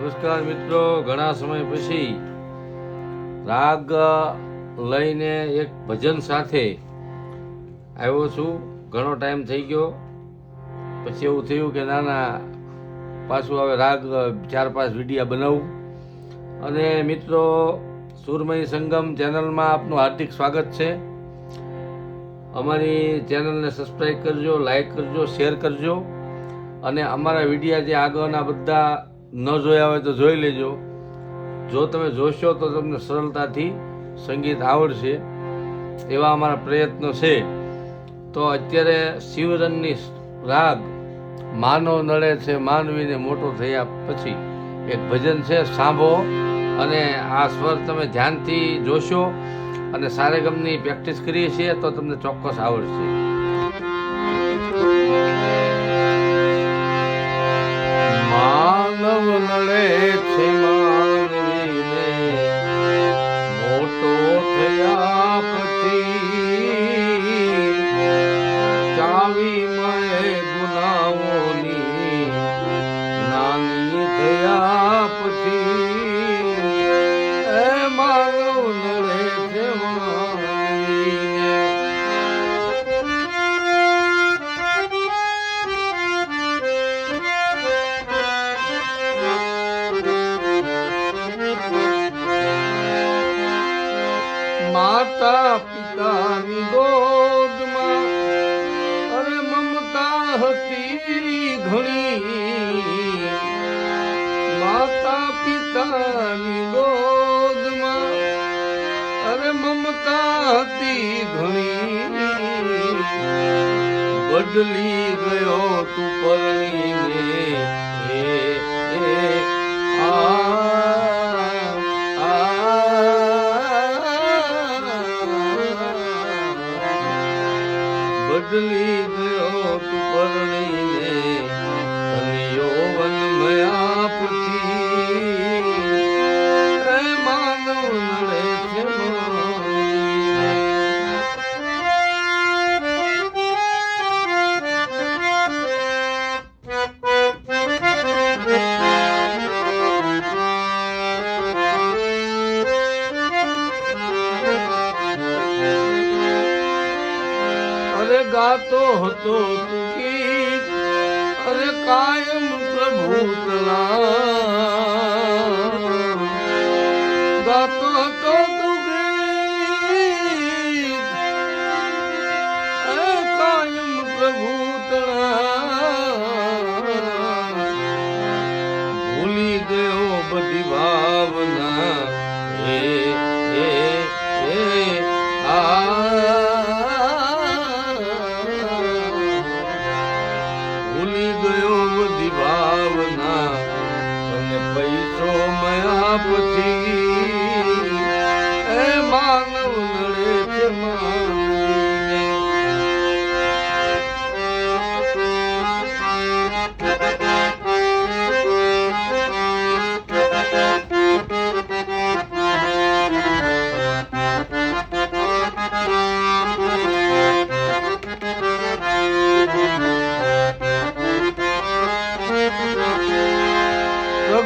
નમસ્કાર મિત્રો, ઘણા સમય પછી રાગ લઈને એક ભજન સાથે આવ્યો છું. ઘણો ટાઈમ થઈ ગયો. પછી એવું થયું કે ના ના, પાછું હવે રાગ ચાર પાંચ વિડીયા બનાવું. અને મિત્રો, સુરમય સંગમ ચેનલમાં આપનું હાર્દિક સ્વાગત છે. અમારી ચેનલને સબસ્ક્રાઈબ કરજો લાઈક કરજો શેર કરજો. અને અમારા વિડીયા જે આગળના બધા ન જોયા હોય તો જોઈ લેજો. જો તમે જોશો તો તમને સરળતાથી સંગીત આવડશે. એવા અમારા પ્રયત્નો છે. તો અત્યારે શિવરનની રાગ માનવ નડે છે, માનવીને મોટો થયા પછી એક ભજન છે, સાંભો. અને આ સ્વર તમે ધ્યાનથી જોશો અને સારેગમની પ્રેક્ટિસ કરીએ છીએ તો તમને ચોક્કસ આવડશે. માતા પિતાની ગોદમાં. અરે મમતા હતી ઘણી. માતા પિતાની ગોદમાં. અરે મમતા હતી ઘણી. બદલી ગયો તું પરણીને બદલી ગયો તું પરણીને. તને યૌવન ગાતો હતો ગીત અરે કાયમ પ્રભુ ગાતો હતો કાયમ પ્રભુ ભૂલી ગયો બધી ભાવના ભૂલી ગયો બધી ભાવના. તને પૈસો મયા પછી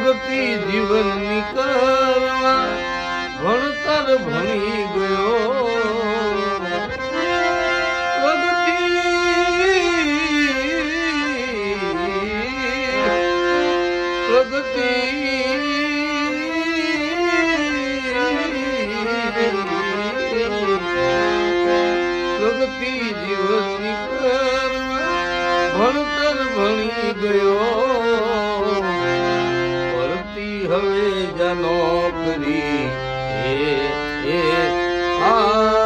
પ્રગતિ જીવનની કરવા ભણતર ભણી ગયો. પ્રગતિ પ્રગતિ પ્રગતિ જીવનની કરવા ભણતર ભણી ગયો. પડતી હવે જનો કરી હે હે. આ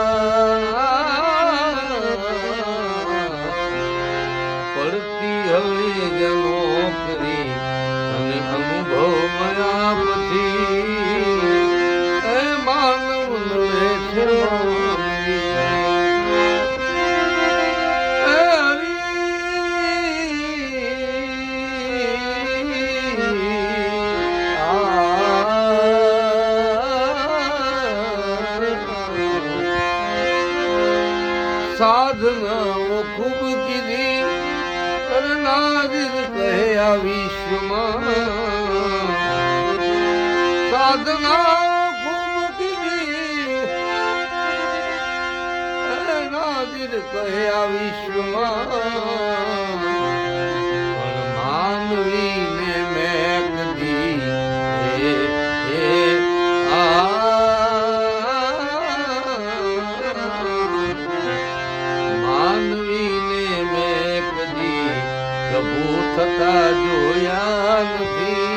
સાધનાઓ ખૂબ કીધી કરનાર કહે આ વિશ્વમાં સાધના દિલ કહ્યા વિશ્વમાં થતા જોયા નથી.